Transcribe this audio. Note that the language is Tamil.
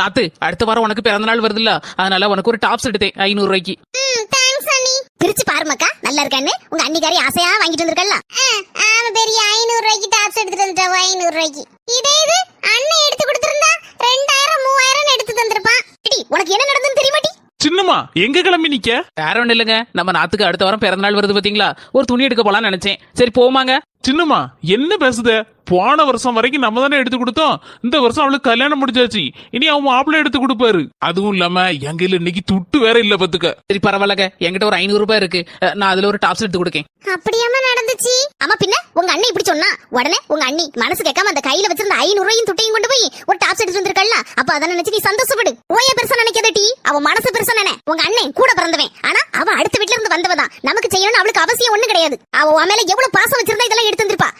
நாத்து அடுத்த வாரம் உனக்கு பிறந்த நாள் வருதுல்ல. அதனால உனக்கு ஒரு டாப்ஸ் எடுத்தேன் ஐநூறு ரூபாய்க்கு. தேங்க்ஸ் அண்ணி. பிரிச்சு பாருமாக்கா நல்லா இருக்கான்னு? உங்க அன்னிக்காரி ஆசையா வாங்கிட்டு வந்திருக்கல ஆமா பெரிய ஐநூறு ரூபாய்க்கு டாப்ஸ் எடுத்துட்டு வந்துட்டாவோ ஐநூறு ரூபாய்க்கு. இதே இது அண்ணன் எடுத்து கொடுத்திருந்தா ரெண்டாயிரம் மூவாயிரம் எடுத்து தந்திருப்பான். உனக்கு என்ன நடந்ததுன்னு தெரியுமாட்டி சின்னம்மா எங்க கிளம்பி நிக்க? வேற ஒண்ணு இல்லைங்க. நம்ம நாத்துக்கு அடுத்த வாரம் பிறந்த நாள் வருது பாத்தீங்களா ஒரு துணி எடுக்க போலாம்னு நினைச்சேன். சரி போமாங்க. சின்னம்மா என்ன பேசுத? போன வருஷம் வரைக்கும் நம்ம தானே எடுத்து கொடுத்தோம். இந்த வருஷம் அவளுக்கு கல்யாணம் முடிஞ்சாச்சு. இனி அவன் மாப்பிள்ளை எடுத்து கொடுப்பாரு. அதுவும் இல்லாம எங்க கையில இன்னைக்கு துட்டு வேற இல்ல பத்துக்க. சரி பரவாயில்லங்க. என்கிட்ட ஒரு ஐநூறு ரூபாய் இருக்கு. நான் அதுல ஒரு டாப்ஸ் எடுத்து கொடுக்கேன். அப்படியாம நடந்துச்சு. ஆமா பின்ன உங்க அண்ணன் இப்படி சொன்னா. உடனே உங்க அண்ணி மனசு கேட்காம அந்த கையில வச்சிருந்த ஐநூறு ரூபாயும் துட்டையும் கொண்டு போய் ஒரு டாப்ஸ் எடுத்து வந்திருக்கல அப்ப அதை நினைச்சு நீ சந்தோஷப்படு. ஓய பெருசா நினைக்காத டி. அவ மனசு பெருசா நினை. உங்க அண்ணன் கூட பிறந்தவன். ஆனா அவ அடுத்த வீட்ல இருந்து வந்தவதான். நமக்கு செய்யணும்னு அவளுக்கு அவசியம் ஒண்ணு கிடையாது. அவ உன் மேல எவ்வளவு பாசம் வச்சிருந்தா இதெல்லாம் எடுத்து வந்திருப்பா.